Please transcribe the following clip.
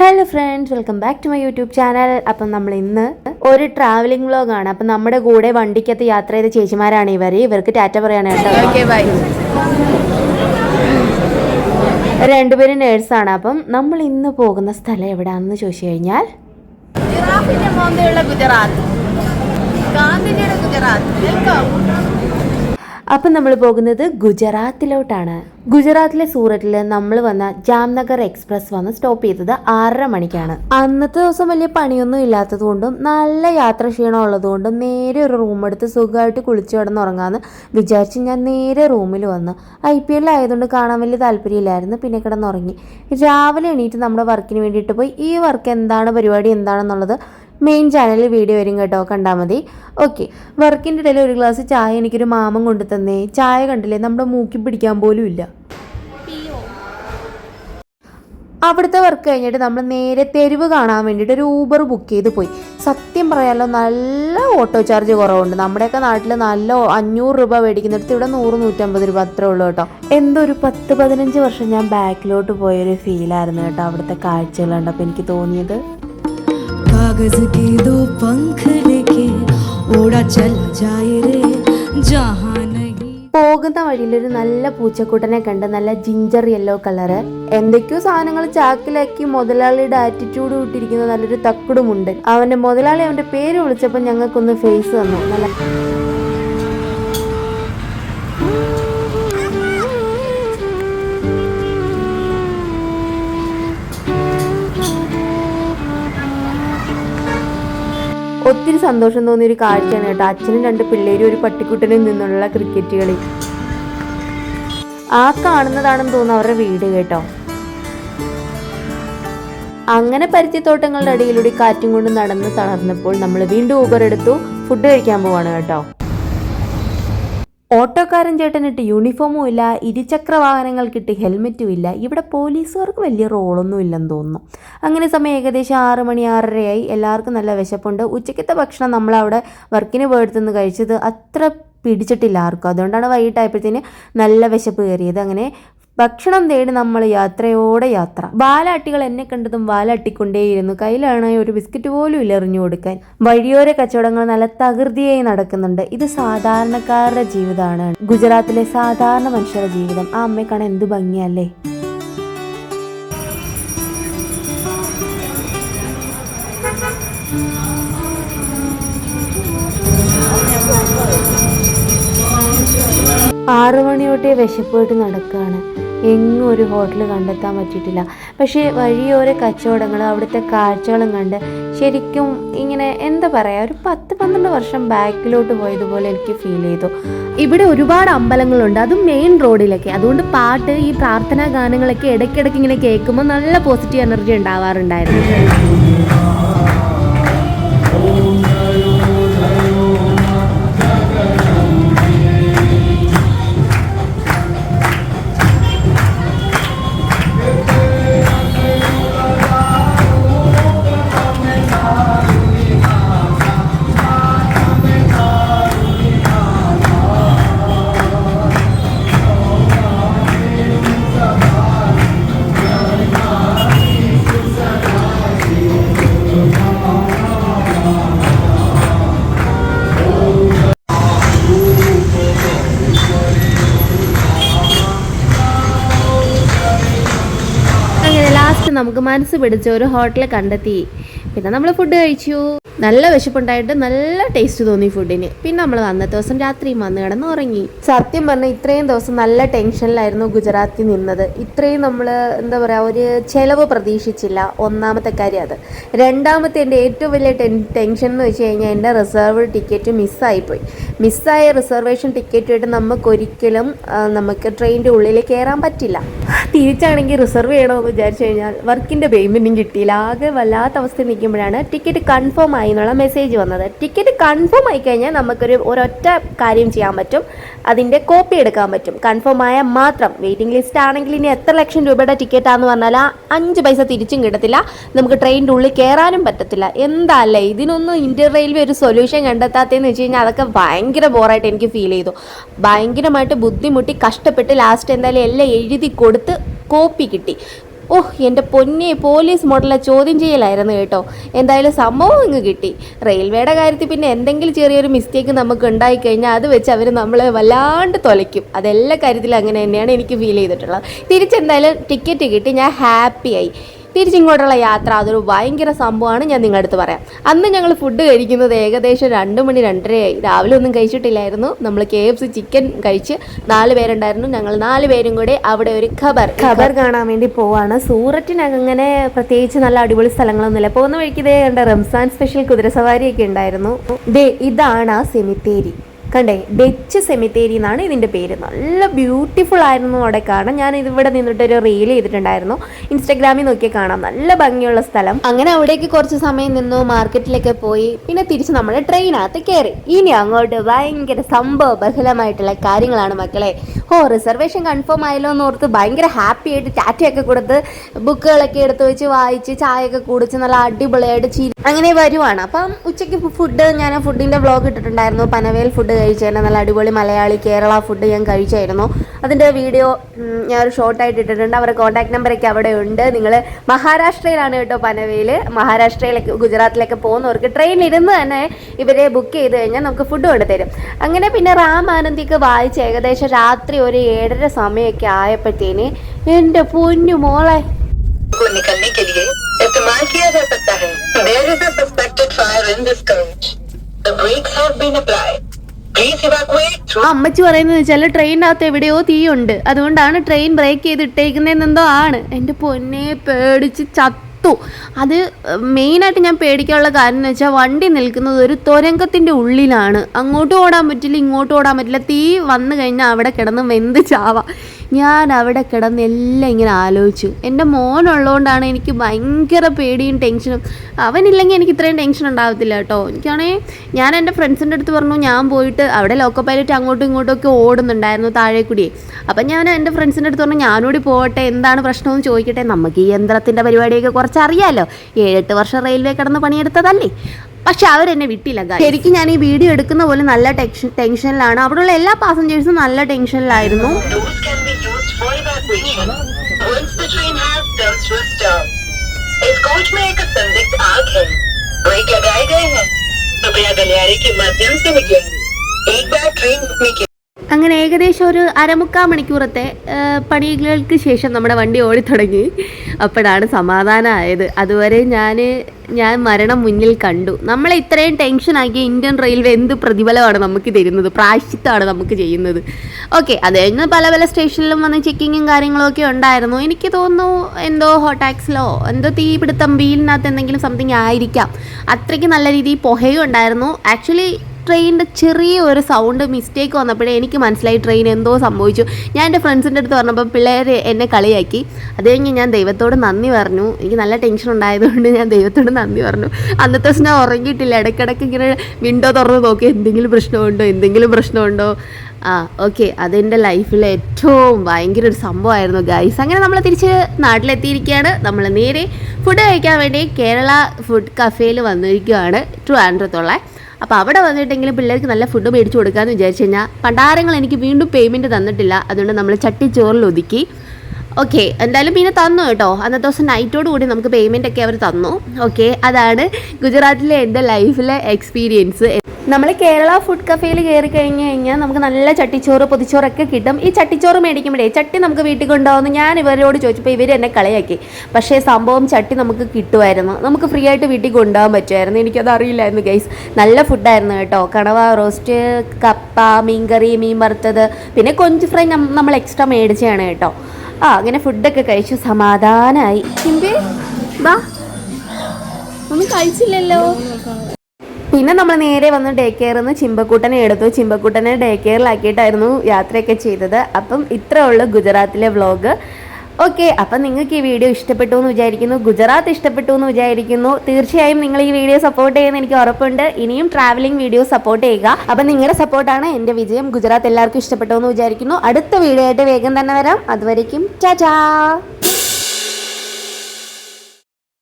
Hello friends welcome back to my YouTube channel അപ്പം നമ്മൾ ഇന്ന് ഒരു ട്രാവലിംഗ് വ്ലോഗാണ് അപ്പം നമ്മുടെ കൂടെ വണ്ടിക്കകത്ത് യാത്ര ചെയ്ത ചേച്ചിമാരാണ് ഇവർ ഇവർക്ക് ടാറ്റ പറയാണ് കേട്ടോ. രണ്ടുപേരും നേഴ്സാണ് അപ്പം നമ്മൾ ഇന്ന് പോകുന്ന സ്ഥലം എവിടെയാണെന്ന് ചോദിച്ചു കഴിഞ്ഞാൽ ഗുജറാത്ത്. ഗുജറാത്ത്. അപ്പം നമ്മൾ പോകുന്നത് ഗുജറാത്തിലോട്ടാണ്. ഗുജറാത്തിലെ സൂററ്റിൽ നമ്മൾ വന്ന ജാംനഗർ എക്സ്പ്രസ് വന്ന് സ്റ്റോപ്പ് ചെയ്തത് ആറര മണിക്കാണ്. അന്നത്തെ ദിവസം വലിയ പണിയൊന്നും ഇല്ലാത്തത് കൊണ്ടും നല്ല യാത്ര ക്ഷീണം ഉള്ളതുകൊണ്ടും നേരെ ഒരു റൂം എടുത്ത് സുഖമായിട്ട് കുളിച്ച് കിടന്നുറങ്ങാന്ന് വിചാരിച്ച് ഞാൻ നേരെ റൂമിൽ വന്നു. ഐ പി എൽ ആയതുകൊണ്ട് കാണാൻ വലിയ താല്പര്യമില്ലായിരുന്നു പിന്നെ കിടന്നുറങ്ങി. രാവിലെ എണീറ്റ് നമ്മുടെ വർക്കിന് വേണ്ടിയിട്ട് പോയി. ഈ വർക്ക് എന്താണ് പരിപാടി എന്താണെന്നുള്ളത് മെയിൻ ചാനലിൽ വീഡിയോ വരും കേട്ടോ. കണ്ടാൽ മതി. ഓക്കെ വർക്കിന്റെ ഇടയിൽ ഒരു ഗ്ലാസ് ചായ എനിക്കൊരു മാമൻ കൊണ്ടു തന്നേ ചായ കണ്ടില്ലേ? നമ്മുടെ മൂക്കി പിടിക്കാൻ പോലും ഇല്ല. അവിടുത്തെ വർക്ക് കഴിഞ്ഞിട്ട് നമ്മൾ നേരെ തെരുവ് കാണാൻ വേണ്ടിയിട്ട് ഒരു ഊബർ ബുക്ക് ചെയ്ത് പോയി. സത്യം പറയാമല്ലോ നല്ല ഓട്ടോ ചാർജ് കുറവുണ്ട്. നമ്മുടെയൊക്കെ നാട്ടിൽ നല്ല അഞ്ഞൂറ് രൂപ മേടിക്കുന്നിടത്ത് ഇവിടെ നൂറ് നൂറ്റമ്പത് രൂപ അത്രേ ഉള്ളൂ കേട്ടോ. എന്തോ ഒരു പത്ത് പതിനഞ്ച് വർഷം ഞാൻ ബാക്കിലോട്ട് പോയൊരു ഫീലായിരുന്നു കേട്ടോ അവിടുത്തെ കാഴ്ചകൾ കണ്ടപ്പോൾ എനിക്ക് തോന്നിയത്. कागज के दो पंख लेके उड़ा चला जाए रे जहाँ नहीं പോകുന്ന വഴിയിൽ ഒരു നല്ല പൂച്ചക്കൂട്ടനെ കണ്ട് നല്ല ജിഞ്ചർ യെല്ലോ കളറ് എന്തൊക്കെയോ സാധനങ്ങൾ ചാക്കിലാക്കി മുതലാളിയുടെ ആറ്റിറ്റ്യൂഡ് വിട്ടിരിക്കുന്ന നല്ലൊരു തക്കുടുമുണ്ട് അവന്റെ മുതലാളി അവന്റെ പേര് വിളിച്ചപ്പോൾ ഞങ്ങൾക്കൊന്ന് ഫേസ് തന്നു നല്ല സന്തോഷം തോന്നിയ ഒരു കാഴ്ചയാണ് കേട്ടോ. അച്ഛനും രണ്ട് പിള്ളേരും ഒരു പട്ടിക്കുട്ടനും നിന്നുള്ള ക്രിക്കറ്റ് കളി. ആ കാണുന്നതാണെന്ന് തോന്നുന്നു അവരുടെ വീട് കേട്ടോ. അങ്ങനെ പരുത്തിത്തോട്ടങ്ങളുടെ ഇടയിലൂടെ കാറ്റും കൊണ്ട് നടന്ന് തളർന്നപ്പോൾ നമ്മൾ വീണ്ടും ഊബർ എടുത്തു. ഫുഡ് കഴിക്കാൻ പോവാണ് കേട്ടോ. ഓട്ടോക്കാരൻ ചേട്ടനിട്ട് യൂണിഫോമും ഇല്ല ഇരുചക്ര വാഹനങ്ങൾക്കിട്ട് ഹെൽമെറ്റും ഇല്ല. ഇവിടെ പോലീസുകാർക്ക് വലിയ റോളൊന്നും ഇല്ലെന്ന് തോന്നുന്നു. അങ്ങനെ സമയം ഏകദേശം ആറ് മണി ആറരയായി. എല്ലാവർക്കും നല്ല വിശപ്പുണ്ട്. ഉച്ചയ്ക്കത്തെ ഭക്ഷണം നമ്മളവിടെ വർക്കിന് പോയെടുത്തുനിന്ന് കഴിച്ചത് അത്ര പിടിച്ചിട്ടില്ല ആർക്കും. അതുകൊണ്ടാണ് വൈകിട്ടായപ്പോഴത്തേന് നല്ല വിശപ്പ് കയറിയത്. അങ്ങനെ ഭക്ഷണം തേടി നമ്മൾ യാത്രയോടെ യാത്ര. വാലാട്ടികൾ എന്നെ കണ്ടതും വാലാട്ടിക്കൊണ്ടേയിരുന്നു. കയ്യിലാണെങ്കിൽ ഒരു ബിസ്ക്കറ്റ് പോലും ഇല്ല എറിഞ്ഞു കൊടുക്കാൻ. വഴിയോര കച്ചവടങ്ങൾ നല്ല തകൃതിയായി നടക്കുന്നുണ്ട്. ഇത് സാധാരണക്കാരുടെ ജീവിതമാണ്. ഗുജറാത്തിലെ സാധാരണ മനുഷ്യരുടെ ജീവിതം. ആ അമ്മയെ കാണാൻ എന്ത് ഭംഗിയല്ലേ? ആറു മണി തൊട്ടേ വിശപ്പോട്ട് നടക്കുകയാണ് എങ്ങും ഒരു ഹോട്ടൽ കണ്ടെത്താൻ പറ്റിയിട്ടില്ല. പക്ഷേ വഴിയോര കച്ചവടങ്ങളും അവിടുത്തെ കാഴ്ചകളും കണ്ട് ശരിക്കും ഇങ്ങനെ എന്താ പറയുക ഒരു പത്ത് പന്ത്രണ്ട് വർഷം ബാക്കിലോട്ട് പോയതുപോലെ എനിക്ക് ഫീൽ ചെയ്തു. ഇവിടെ ഒരുപാട് അമ്പലങ്ങളുണ്ട് അതും മെയിൻ റോഡിലൊക്കെ അതുകൊണ്ട് പാട്ട് ഈ പ്രാർത്ഥനാ ഗാനങ്ങളൊക്കെ ഇടയ്ക്കിടയ്ക്ക് ഇങ്ങനെ കേൾക്കുമ്പോൾ നല്ല പോസിറ്റീവ് എനർജി ഉണ്ടാവാറുണ്ടായിരുന്നു. നമുക്ക് മനസ്സ് പിടിച്ച ഒരു ഹോട്ടൽ കണ്ടെത്തി. പിന്നെ നമ്മൾ ഫുഡ് കഴിച്ചു. നല്ല വിശപ്പുണ്ടായിട്ട് നല്ല ടേസ്റ്റ് തോന്നി ഫുഡിന് പിന്നെ നമ്മൾ അന്നത്തെ ദിവസം രാത്രിയും വന്ന് കിടന്ന് ഉറങ്ങി സത്യം പറഞ്ഞാൽ ഇത്രയും ദിവസം നല്ല ടെൻഷനിലായിരുന്നു ഗുജറാത്തിൽ നിന്നത്. ഇത്രയും നമ്മൾ എന്താ പറയുക ഒരു ചിലവ് പ്രതീക്ഷിച്ചില്ല. ഒന്നാമത്തെ കാര്യം അത്. രണ്ടാമത്തെ എന്റെ ഏറ്റവും വലിയ ടെൻ ടെൻഷൻ എന്ന് വെച്ച് കഴിഞ്ഞാൽ എന്റെ റിസർവ് ടിക്കറ്റ് മിസ്സായിപ്പോയി മിസ്സായ റിസർവേഷൻ ടിക്കറ്റുമായിട്ട് നമുക്കൊരിക്കലും നമുക്ക് ട്രെയിനിന്റെ ഉള്ളിൽ കയറാൻ പറ്റില്ല. തിരിച്ചാണെങ്കിൽ റിസർവ് ചെയ്യണമെന്ന് വിചാരിച്ചു കഴിഞ്ഞാൽ വർക്കിന്റെ പേയ്മെന്റും കിട്ടിയില്ല. ആകെ വല്ലാത്ത അവസ്ഥയിൽ നിൽക്കുമ്പോഴാണ് ടിക്കറ്റ് കൺഫേം ആയി. എന്നുള്ള മെസ്സേജ് വന്നത്. ടിക്കറ്റ് കൺഫേം ആയി കഴിഞ്ഞാൽ നമുക്കൊരു ഒരൊറ്റ കാര്യം ചെയ്യാൻ പറ്റും. അതിന്റെ കോപ്പി എടുക്കാൻ പറ്റും. കൺഫേം ആയാൽ മാത്രം. വെയിറ്റിംഗ് ലിസ്റ്റ് ആണെങ്കിൽ ഇനി എത്ര ലക്ഷം രൂപയുടെ ടിക്കറ്റാന്ന് പറഞ്ഞാൽ അഞ്ച് പൈസ തിരിച്ചും കിട്ടത്തില്ല. നമുക്ക് ട്രെയിനിന്റെ ഉള്ളിൽ കയറാനും പറ്റത്തില്ല. എന്താല്ലേ ഇതിനൊന്നും ഇന്ത്യൻ റെയിൽവേ ഒരു സൊല്യൂഷൻ കണ്ടെത്താത്തതെന്ന് വെച്ച് കഴിഞ്ഞാൽ അതൊക്കെ ഭയങ്കര ബോറായിട്ട് എനിക്ക് ഫീൽ ചെയ്തു. ഭയങ്കരമായിട്ട് ബുദ്ധിമുട്ടി കഷ്ടപ്പെട്ട് ലാസ്റ്റ് എന്തായാലും എല്ലാം എഴുതി കൊടുത്ത് കോപ്പി കിട്ടി. ഓഹ് എന്റെ പൊന്നെ പോലീസ് മോഡലെ ചോദ്യം ചെയ്യലായിരുന്നു കേട്ടോ. എന്തായാലും സംഭവം ഇങ്ങ് കിട്ടി. റെയിൽവേയുടെ കാര്യത്തിൽ പിന്നെ എന്തെങ്കിലും ചെറിയൊരു മിസ്റ്റേക്ക് നമുക്ക് ഉണ്ടായിക്കഴിഞ്ഞാൽ അത് വെച്ച് അവർ നമ്മളെ വല്ലാണ്ട് തൊലയ്ക്കും. അതെല്ലാ കാര്യത്തിലും അങ്ങനെ തന്നെയാണ് എനിക്ക് ഫീൽ ചെയ്തിട്ടുള്ളത്. തിരിച്ചെന്തായാലും ടിക്കറ്റ് കിട്ടി. ഞാൻ ഹാപ്പിയായി തിരിച്ചിങ്ങോട്ടുള്ള യാത്ര അതൊരു ഭയങ്കര സംഭവമാണ് ഞാൻ നിങ്ങളുടെ അടുത്ത് പറയാം. അന്ന് ഞങ്ങൾ ഫുഡ് കഴിക്കുന്നത് ഏകദേശം രണ്ട് മണി രണ്ടരയായി. രാവിലെ ഒന്നും കഴിച്ചിട്ടില്ലായിരുന്നു. നമ്മൾ കെ എഫ് സി ചിക്കൻ കഴിച്ച് നാല് പേരുണ്ടായിരുന്നു. ഞങ്ങൾ നാല് പേരും കൂടെ അവിടെ ഒരു ഖബർ. ഖബർ കാണാൻ വേണ്ടി പോവാണ്. സൂററ്റിന് അങ്ങനെ പ്രത്യേകിച്ച് നല്ല അടിപൊളി സ്ഥലങ്ങളൊന്നുമില്ല. പോകുന്ന വഴിക്ക് ഇതേ കണ്ട റംസാൻ സ്പെഷ്യൽ കുതിരസവാരിയൊക്കെ ഉണ്ടായിരുന്നു. ദേ ഇതാണ് ആ സെമിത്തേരി കണ്ടേ ഡച്ച് സെമിത്തേരി എന്നാണ് ഇതിന്റെ പേര്. നല്ല ബ്യൂട്ടിഫുൾ ആയിരുന്നു അവിടെ കാണാൻ. ഞാൻ ഇതിവിടെ നിന്നിട്ടൊരു റീൽ ചെയ്തിട്ടുണ്ടായിരുന്നു. ഇൻസ്റ്റാഗ്രാമിൽ നോക്കിയാൽ കാണാം. നല്ല ഭംഗിയുള്ള സ്ഥലം. അങ്ങനെ അവിടേക്ക് കുറച്ച് സമയം നിന്നു മാർക്കറ്റിലൊക്കെ പോയി. പിന്നെ തിരിച്ച് നമ്മൾ ട്രെയിനകത്ത് കയറി ഇനി അങ്ങോട്ട് ഭയങ്കര സംഭവ ബഹലമായിട്ടുള്ള കാര്യങ്ങളാണ് മക്കളെ. ഓ റിസർവേഷൻ കൺഫേം ആയല്ലോ എന്ന് ഓർത്ത് ഭയങ്കര ഹാപ്പി ആയിട്ട് ടാറ്റയൊക്കെ കൊടുത്ത് ബുക്കുകളൊക്കെ എടുത്ത് വെച്ച് വായിച്ച് ചായയൊക്കെ കുടിച്ച് നല്ല അടിപൊളിയായിട്ട് ചിരി അങ്ങനെ വരുവാണ്. അപ്പം ഉച്ചയ്ക്ക് ഫുഡ് ഞാൻ ഫുഡിന്റെ വ്ളോഗ് ഇട്ടിട്ടുണ്ടായിരുന്നു. പനവേൽ ഫുഡ് കഴിച്ചതിന് നല്ല അടിപൊളി മലയാളി കേരള ഫുഡ് ഞാൻ കഴിച്ചായിരുന്നു അതിൻ്റെ വീഡിയോ ഞാൻ ഒരു ഷോർട്ടായിട്ട് ഇട്ടിട്ടുണ്ട് അവരുടെ കോൺടാക്ട് നമ്പറൊക്കെ അവിടെ ഉണ്ട് നിങ്ങൾ മഹാരാഷ്ട്രയിലാണ് കേട്ടോ പനവേൽ മഹാരാഷ്ട്രയിലൊക്കെ ഗുജറാത്തിലൊക്കെ പോകുന്നവർക്ക് ട്രെയിനിൽ ഇരുന്ന് തന്നെ ഇവരെ ബുക്ക് ചെയ്ത് കഴിഞ്ഞാൽ നമുക്ക് ഫുഡ് കൊണ്ടുതരും അങ്ങനെ പിന്നെ റാം ആനന്ദിക്ക് വായിച്ച് ഏകദേശം രാത്രി ഒരു ഏഴര സമയമൊക്കെ ആയപ്പോഴത്തേന് എൻ്റെ പൊന്നു മോളെ को निकलने के लिए इस्तेमाल किया जा सकता है there is a suspected fire in this coach. The brakes have been applied. അമ്മച്ചി പറയുന്നത് വെച്ചാൽ ട്രെയിനകത്ത് എവിടെയോ തീയുണ്ട്. അതുകൊണ്ടാണ് ട്രെയിൻ ബ്രേക്ക് ചെയ്ത് ഇട്ടേക്കുന്നതെന്നെന്തോ ആണ്. എന്റെ പൊന്നെ പേടിച്ച് ചത്തു. അത് മെയിനായിട്ട് ഞാൻ പേടിക്കാനുള്ള കാരണം എന്ന് വെച്ചാൽ വണ്ടി നിൽക്കുന്നത് ഒരു തുരങ്കത്തിന്റെ ഉള്ളിലാണ്. അങ്ങോട്ടും ഓടാൻ പറ്റില്ല ഇങ്ങോട്ടും ഓടാൻ പറ്റില്ല. തീ വന്നു കഴിഞ്ഞാൽ അവിടെ കിടന്ന് വെന്ത് ചാവാം. ഞാൻ അവിടെ കിടന്ന് എല്ലാം ഇങ്ങനെ ആലോചിച്ചു. എന്റെ മോനുള്ളതുകൊണ്ടാണ് എനിക്ക് ഭയങ്കര പേടിയും ടെൻഷനും. അവനില്ലെങ്കിൽ എനിക്ക് ഇത്രയും ടെൻഷൻ ഉണ്ടാകത്തില്ല കേട്ടോ. എനിക്കാണെങ്കിൽ ഞാൻ എന്റെ ഫ്രണ്ട്സിന്റെ അടുത്ത് പറഞ്ഞു ഞാൻ പോയിട്ട് അവിടെ ലോക്കോ പൈലറ്റ് അങ്ങോട്ടും ഇങ്ങോട്ടും ഒക്കെ ഓടുന്നുണ്ടായിരുന്നു താഴെ കൂടി അപ്പം ഞാൻ എന്റെ ഫ്രണ്ട്സിന്റെ അടുത്ത് പറഞ്ഞു ഞാനൂടി പോകട്ടെ എന്താണ് പ്രശ്നമെന്ന് ചോദിക്കട്ടെ. നമുക്ക് ഈ യന്ത്രത്തിന്റെ പരിപാടിയൊക്കെ കുറച്ച് അറിയാമല്ലോ ഏഴെട്ട് വർഷം റെയിൽവേ കിടന്ന് പണിയെടുത്തതല്ലേ? പക്ഷെ അവരെന്നെ വിട്ടില്ല. ശരിക്കും ഞാൻ ഈ വീഡിയോ എടുക്കുന്ന പോലെ നല്ല ടെൻഷൻ ടെൻഷനിലാണ്. അവിടെയുള്ള എല്ലാ പാസഞ്ചേഴ്സും നല്ല ടെൻഷനിലായിരുന്നു. Evacuation once the train has come to a stop. इस कोच में एक संदिग्ध आग है ब्रेक लगाए गए हैं कृपया गलियारे के माध्यम से निकलें एक बार ट्रेन के അങ്ങനെ ഏകദേശം ഒരു അരമുക്കാൽ മണിക്കൂറത്തെ പണികൾക്ക് ശേഷം നമ്മുടെ വണ്ടി ഓടിത്തുടങ്ങി അപ്പോഴാണ് സമാധാനമായത്. അതുവരെ ഞാൻ ഞാൻ മരണം മുന്നിൽ കണ്ടു. നമ്മളെ ഇത്രയും ടെൻഷനാക്കിയ ഇന്ത്യൻ റെയിൽവേ എന്ത് പ്രതിഫലമാണ് നമുക്ക് തരുന്നത്? പ്രായശ്ചിത്തമാണ് നമുക്ക് ചെയ്യുന്നത്. ഓക്കെ അത് കഴിഞ്ഞ് പല പല സ്റ്റേഷനിലും വന്ന് ചെക്കിങ്ങും കാര്യങ്ങളൊക്കെ ഉണ്ടായിരുന്നു. എനിക്ക് തോന്നുന്നു എന്തോ ഹോട്ടാക്സിലോ എന്തോ തീപിടുത്തം വീലിനകത്ത് എന്തെങ്കിലും സംതിങ് ആയിരിക്കാം. അത്രയ്ക്ക് നല്ല രീതിയിൽ പുകയും ഉണ്ടായിരുന്നു ആക്ച്വലി ട്രെയിനിന്റെ ചെറിയ ഒരു സൗണ്ട് മിസ്റ്റേക്ക് വന്നപ്പോഴേ എനിക്ക് മനസ്സിലായി ട്രെയിൻ എന്തോ സംഭവിച്ചു. ഞാൻ എന്റെ ഫ്രണ്ട്സിന്റെ അടുത്ത് പറഞ്ഞപ്പോൾ പിള്ളേർ എന്നെ കളിയാക്കി. അത് കഴിഞ്ഞ് ഞാൻ ദൈവത്തോട് നന്ദി പറഞ്ഞു. എനിക്ക് നല്ല ടെൻഷൻ ഉണ്ടായതുകൊണ്ട് ഞാൻ ദൈവത്തോട് നന്ദി പറഞ്ഞു. അന്നത്തെ ദിവസം ഞാൻ ഉറങ്ങിയിട്ടില്ല. ഇടയ്ക്കിടയ്ക്ക് ഇങ്ങനെ വിൻഡോ തുറന്ന് നോക്കി എന്തെങ്കിലും പ്രശ്നമുണ്ടോ? എന്തെങ്കിലും പ്രശ്നമുണ്ടോ? ആ ഓക്കെ അതെന്റെ ലൈഫിലെ ഏറ്റവും ഭയങ്കര ഒരു സംഭവമായിരുന്നു ഗൈസ് അങ്ങനെ നമ്മൾ തിരിച്ച് നാട്ടിലെത്തിയിരിക്കുകയാണ്. നമ്മൾ നേരെ ഫുഡ് കഴിക്കാൻ വേണ്ടി കേരള ഫുഡ് കഫേയിൽ വന്നിരിക്കുകയാണ്. ട്രിവാൻഡ്രത്തുള്ള അപ്പോൾ അവിടെ വന്നിട്ടെങ്കിലും പിള്ളേർക്ക് നല്ല ഫുഡ് മേടിച്ചു കൊടുക്കാമെന്ന് വിചാരിച്ചു കഴിഞ്ഞാൽ പണ്ടാരങ്ങൾ എനിക്ക് വീണ്ടും പേയ്മെന്റ് തന്നിട്ടില്ല. അതുകൊണ്ട് നമ്മൾ ചട്ടി ചട്ടിച്ചോറിൽ ഒതുക്കി. ഓക്കെ എന്തായാലും പിന്നെ തന്നു കേട്ടോ. അന്നത്തെ ദിവസം നൈറ്റോട് കൂടി നമുക്ക് പേയ്മെന്റ് ഒക്കെ അവർ തന്നു. ഓക്കെ അതാണ് ഗുജറാത്തിലെ എന്റെ ലൈഫിലെ എക്സ്പീരിയൻസ് നമ്മൾ കേരള ഫുഡ് കഫേയിൽ കയറി കഴിഞ്ഞ് കഴിഞ്ഞാൽ നമുക്ക് നല്ല ചട്ടിച്ചോറ് പൊതിച്ചോറൊക്കെ കിട്ടും. ഈ ചട്ടിച്ചോറ് മേടിക്കുമ്പോഴേ ചട്ടി നമുക്ക് വീട്ടിൽ കൊണ്ടുപോകുന്നു ഞാൻ ഇവരോട് ചോദിച്ചപ്പോൾ ഇവർ എന്നെ കളയാക്കി. പക്ഷേ സംഭവം ചട്ടി നമുക്ക് കിട്ടുമായിരുന്നു. നമുക്ക് ഫ്രീ ആയിട്ട് വീട്ടിൽ കൊണ്ടുപോകാൻ പറ്റുമായിരുന്നു. എനിക്കത് അറിയില്ലായിരുന്നു ഗൈസ് നല്ല ഫുഡായിരുന്നു കേട്ടോ. കണവ റോസ്റ്റ് കപ്പ മീൻകറി മീൻ വറുത്തത്. പിന്നെ കൊഞ്ച് ഫ്രൈ നമ്മൾ എക്സ്ട്രാ മേടിച്ചതാണ് കേട്ടോ. ആ അങ്ങനെ ഫുഡൊക്കെ കഴിച്ചു. സമാധാനമായി ഒന്നും കഴിച്ചില്ലല്ലോ. പിന്നെ നമ്മൾ നേരെ വന്ന് ഡേ കെയറിൽ നിന്ന് ചിമ്പക്കൂട്ടനെ എടുത്തു. ചിമ്പക്കൂട്ടനെ ഡേ കെയറിലാക്കിയിട്ടായിരുന്നു യാത്രയൊക്കെ ചെയ്തത്. അപ്പം ഇത്രേ ഉള്ളൂ ഗുജറാത്തിലെ വ്ളോഗ് ഓക്കെ അപ്പം നിങ്ങൾക്ക് ഈ വീഡിയോ ഇഷ്ടപ്പെട്ടു എന്ന് വിചാരിക്കുന്നു. ഗുജറാത്ത് ഇഷ്ടപ്പെട്ടു എന്ന് വിചാരിക്കുന്നു. തീർച്ചയായും നിങ്ങൾ ഈ വീഡിയോ സപ്പോർട്ട് ചെയ്യുന്ന എനിക്ക് ഉറപ്പുണ്ട്. ഇനിയും ട്രാവലിംഗ് വീഡിയോ സപ്പോർട്ട് ചെയ്യുക. അപ്പം നിങ്ങളുടെ സപ്പോർട്ടാണ് എന്റെ വിജയം. ഗുജറാത്ത് എല്ലാവർക്കും ഇഷ്ടപ്പെട്ടു എന്ന് വിചാരിക്കുന്നു. അടുത്ത വീഡിയോ ആയിട്ട് വേഗം തന്നെ വരാം. അതുവരേക്കും ടാറ്റാ